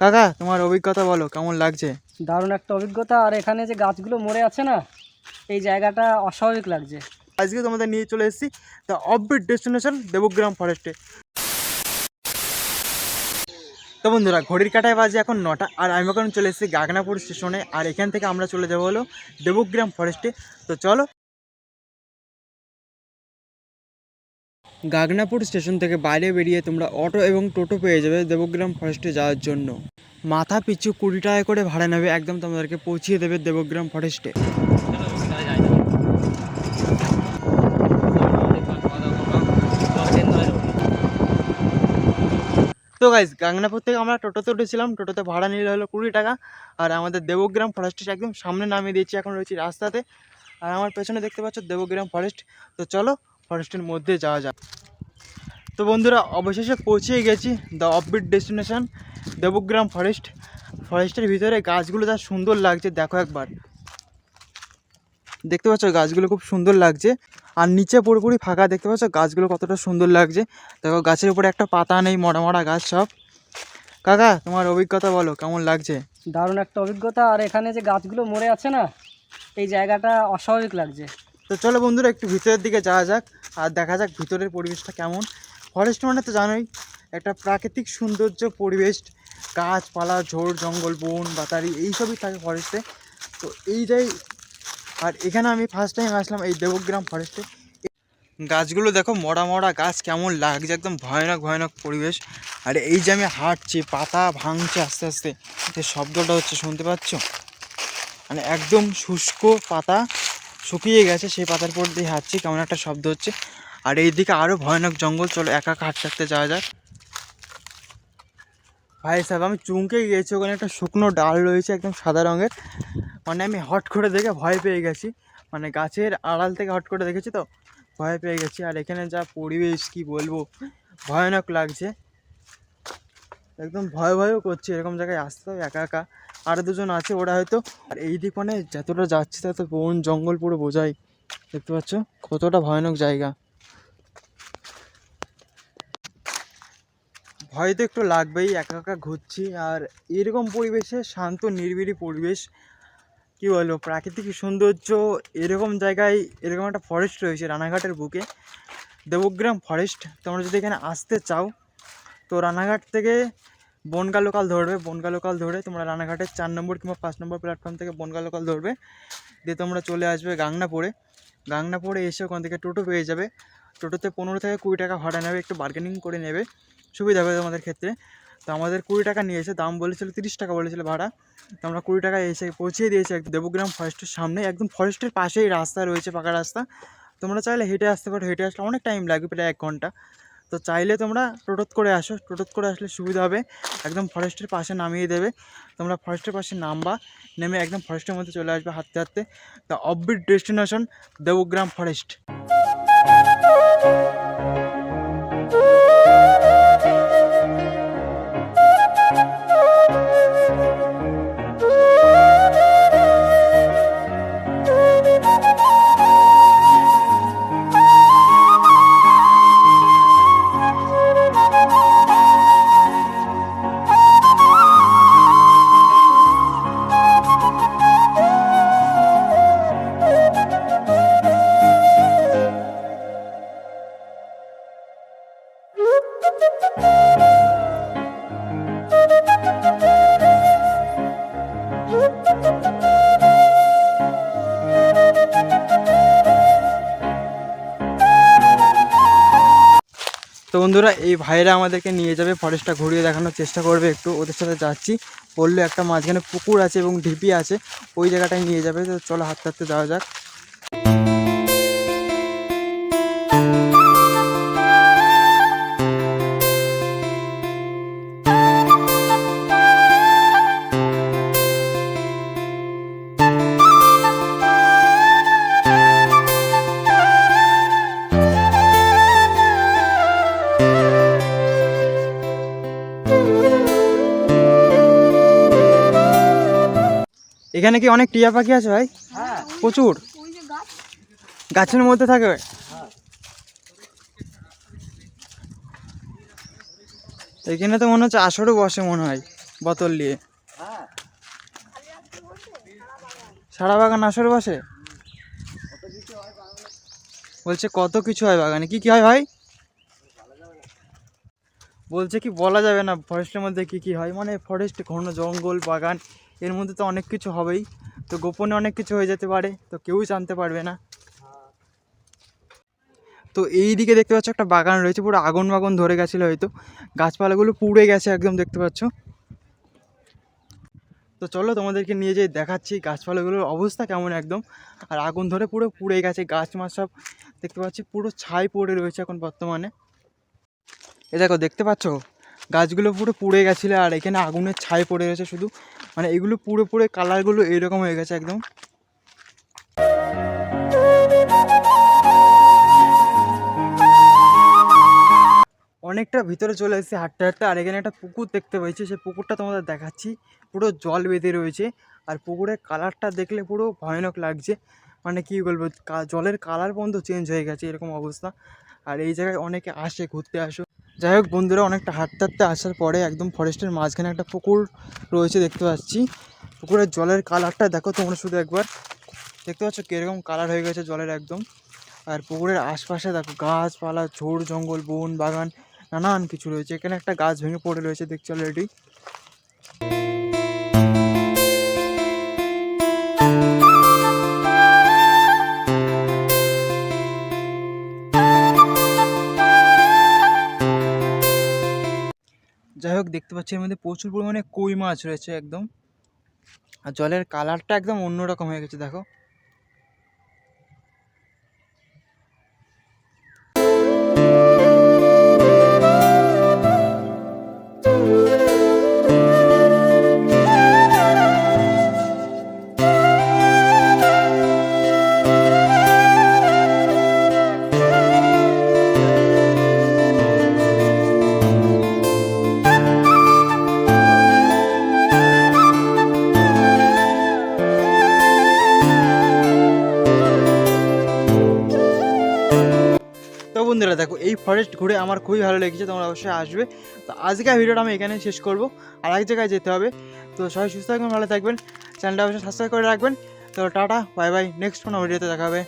কাকা তোমার অভিজ্ঞতা বলো কেমন লাগছে? দারুণ একটা অভিজ্ঞতা। আর এখানে যে গাছগুলো মরে আছে না এই জায়গাটা অস্বাভাবিক লাগছে। আজকে তোমাদের নিয়ে চলে এসেছি দ্য অফবিট ডেস্টিনেশন দেবগ্রাম ফরেস্টে তো বন্ধুরা ঘড়ির কাটায় বাজে এখন নটা আর আমি এখন চলে এসেছি গাগনাপুর স্টেশনে আর এখান থেকে আমরা চলে যাব হলো দেবগ্রাম ফরেস্টে তো চলো। গাগনাপুর স্টেশন থেকে বাইরে বেরিয়ে তোমরা অটো এবং টোটো পেয়ে যাবে দেবগ্রাম ফরেস্টে যাওয়ার জন্য। মাথা পিছু কুড়ি টাকা করে ভাড়া নেবে, একদম তোমাদেরকে পৌঁছিয়ে দেবে দেবগ্রাম ফরেস্টে তো গাইজ গাংনাপুর থেকে আমরা টোটোতে উঠেছিলাম, টোটোতে ভাড়া নিলে হলো কুড়ি টাকা। আর আমাদের দেবগ্রাম ফরেস্টের একদম সামনে নামিয়ে দিয়েছি, এখন রয়েছি রাস্তাতে। আর আমার পেছনে দেখতে পাচ্ছ দেবগ্রাম ফরেস্ট তো চলো ফরেস্টের মধ্যে যাওয়া যাক। তো বন্ধুরা অবশেষে পৌঁছে গেছি the offbeat destination Debgram forest ফরেস্টের ভিতরে গাছগুলো যা সুন্দর লাগছে দেখো একবার। দেখতে পাচ্ছ গাছগুলো খুব সুন্দর লাগছে। আর নিচে পুরোপুরি ফাঁকা দেখতে পাচ্ছ গাছগুলো কতটা সুন্দর লাগছে। দেখো গাছের উপরে একটা পাতা নেই মরা মরা গাছ সব। কাকা তোমার অভিজ্ঞতা বলো কেমন লাগছে? দারুণ একটা অভিজ্ঞতা। আর এখানে যে গাছগুলো মরে আছে না এই জায়গাটা অস্বাভাবিক লাগছে। তো চলো বন্ধুরা একটু ভিতরের দিকে যাওয়া যাক আর দেখা যাক ভিতরের পরিবেশটা কেমন। ফরেস্ট মানে তো জানোই, একটা প্রাকৃতিক সৌন্দর্য, পরিবেশ, গাছপালা, ঝোড়, জঙ্গল, বন, বাতারি, এইসবই থাকে ফরেস্টে তো এইটাই আর এখানে আমি ফার্স্ট টাইম আসলাম এই দেবগ্রাম ফরেস্টে গাছগুলো দেখো, মরা মরা গাছ, কেমন লাগছে একদম ভয়ানক ভয়ানক পরিবেশ। আর এই যে আমি হাঁটছি, পাতা ভাঙছে আস্তে আস্তে যে শব্দটা হচ্ছে, শুনতে পাচ্ছ? মানে একদম শুষ্ক পাতা শুকিয়ে গেছে, সেই পাতার পর দিয়ে হাঁটছি, কেমন একটা শব্দ হচ্ছে। আর এইদিকে আরও ভয়ানক জঙ্গল, চলো একা একা হাঁটতে হাঁটতে যাওয়া যাক। ভাই সাহেব, আমি চুমকে গিয়েছি, ওখানে একটা শুকনো ডাল রয়েছে একদম সাদা রঙের। মানে আমি হট করে দেখে ভয় পেয়ে গেছি। মানে গাছের আড়াল থেকে হট করে দেখেছি তো, ভয় পেয়ে গেছি। আর এখানে যা পরিবেশ, কি বলব, ভয়ানক লাগছে। একদম ভয় ভয়ও করছে, এরকম জায়গায় আসতে হবে, একা একা। আরও দুজন আছে ওরা হয়তো। আর এই দিক মানে যতটা যাচ্ছে, তত বন জঙ্গল পুরো বোঝাই দেখতে পাচ্ছ? কতটা ভয়ানক জায়গা। ভয় তো একটু লাগবেই, একা একা ঘুরছি। আর এরকম পরিবেশে শান্ত, নিরিবিলি পরিবেশ, কি বলব, প্রাকৃতিক সৌন্দর্য, এরকম জায়গায়, এরকম একটা ফরেস্ট রয়েছে রানাঘাটের বুকে, দেবগ্রাম ফরেস্ট তোমরা যদি এখানে আসতে চাও, তো রানাঘাট থেকে বনগা লোকাল ধরবে, বনগা লোকাল ধরে তোমরা রানাঘাটের চার নম্বর কিংবা পাঁচ নম্বর প্ল্যাটফর্ম থেকে বনগা লোকাল ধরবে। দিয়ে তোমরা চলে আসবে গাংনাপুরে। গাংনাপুরে এসে ওখান থেকে টোটো পেয়ে যাবে। টোটোতে পনেরো থেকে কুড়ি টাকা ভাড়া নেবে, একটু বার্গেনিং করে নেবে। সুবিধা হবে তোমাদের ক্ষেত্রে। তো আমাদের কুড়ি টাকা নিয়েছে, দাম বলেছিল তিরিশ টাকা বলেছিল ভাড়া। তো আমরা কুড়ি টাকা এসে পৌঁছিয়ে দিয়েছি দেবগ্রাম ফরেস্টের সামনে। একদম ফরেস্টের পাশেই রাস্তা রয়েছে, পাকা রাস্তা। তোমরা চাইলে হেঁটে আসতে পারো। হেঁটে আসলে অনেক টাইম লাগবে প্রায় এক ঘণ্টা। তো চাইলে তোমরা টোটোত করে আসো, টোটোত করে আসলে সুবিধা হবে। একদম ফরেস্টের পাশে নামিয়ে দেবে। তোমরা ফরেস্টের পাশে নামবা, নেমে একদম ফরেস্টের মধ্যে চলে আসবে হাঁটতে হাঁটতে। The offbeat destination Debgram forest তো বন্ধুরা, এই ভাইরা আমাদেরকে নিয়ে যাবে, ফরেস্টটা ঘুরিয়ে দেখানোর চেষ্টা করবে, একটু ওদের সাথে যাচ্ছি। বলল একটা মাঝখানে পুকুর আছে এবং ঢিপি আছে, ওই জায়গাটায় নিয়ে যাবে, তো চলো হাঁটতে হাঁটতে যাওয়া যাক। এখানে কি অনেক টিয়া পাখি আছে ভাই? প্রচুর। গাছের মধ্যে থাকে এখানে তো মনে হচ্ছে আসরও বসে মনে হয়, বোতল নিয়ে সারা বাগান আসর বসে? বলছে, কত কিছু হয় বাগানে। কি কি হয় ভাই? বলছে কি, বলা যাবে না ফরেস্টের মধ্যে কি কি হয়? মানে ফরেস্ট ঘন জঙ্গল, বাগান এর মধ্যে তো অনেক কিছু হবেই। তো গোপনে অনেক কিছু হয়ে যেতে পারে, তো কেউই জানতে পারবে না। তো এই দিকে দেখতে পাচ্ছ একটা বাগান রয়েছে, পুরো আগুন বাগুন ধরে গেছিল হয়তো। গাছপালাগুলো পুড়ে গেছে একদম দেখতে পাচ্ছ। তো চলো তোমাদেরকে নিয়ে যেয়ে দেখাচ্ছি গাছপালাগুলোর অবস্থা কেমন একদম। আর আগুন ধরে পুরো পুড়ে গেছে, গাছ মাছ সব দেখতে পাচ্ছি, পুরো ছাই পড়ে রয়েছে এখন বর্তমানে। এ দেখো, দেখতে পাচ্ছ? গাছগুলো পুরো পুড়ে গেছিল আর এখানে আগুনের ছাই পড়ে রয়েছে শুধু। মানে এগুলো পুরো পুরো কালারগুলো এরকম হয়ে গেছে একদম। অনেকটা ভিতরে চলে এসেছি হাঁটতে হাঁটতে, আর এখানে একটা পুকুর দেখতে পেয়েছি সেই পুকুরটা তোমাদের দেখাচ্ছি। পুরো জল বেঁধে রয়েছে, আর পুকুরের কালারটা দেখলে পুরো ভয়ানক লাগছে। মানে কী বলব জলের কালার পর্যন্ত চেঞ্জ হয়ে গেছে এরকম অবস্থা। আর এই জায়গায় অনেকে আসে, ঘুরতে আসো। যাই হোক বন্ধুরা, অনেকটা হাঁটতে হাঁটতে আসার পরে একদম ফরেস্টের মাঝখানে একটা পুকুর রয়েছে দেখতে পাচ্ছি। পুকুরের জলের কালারটা দেখো তোমরা শুধু একবার। দেখতে পাচ্ছ কীরকম কালার হয়ে গেছে জলের একদম। আর পুকুরের আশপাশে দেখো গাছপালা ঝোড় জঙ্গল বন বাগান নানান কিছু রয়েছে। এখানে একটা গাছ ভেঙে পড়ে রয়েছে দেখছি অলরেডি দেখতে পাচ্ছি, এর মধ্যে প্রচুর পরিমাণে কই মাছ রয়েছে একদম। আর জলের কালারটা একদম অন্যরকম হয়ে গেছে, দেখো। এই ফরেস্ট ঘুরে আমার খুবই ভালো লেগেছে, তোমরা অবশ্যই আসবে। তো আজকের ভিডিওটা আমি এখানে শেষ করব। আর এক জায়গায় যেতে হবে। তো সবাই সুস্থ থাকবেন, ভালো থাকবেন। চ্যানেলটা অবশ্যই সাবস্ক্রাইব করে রাখবেন। তো টাটা বাই বাই নেক্সট কোনো ভিডিওতে দেখা হবে।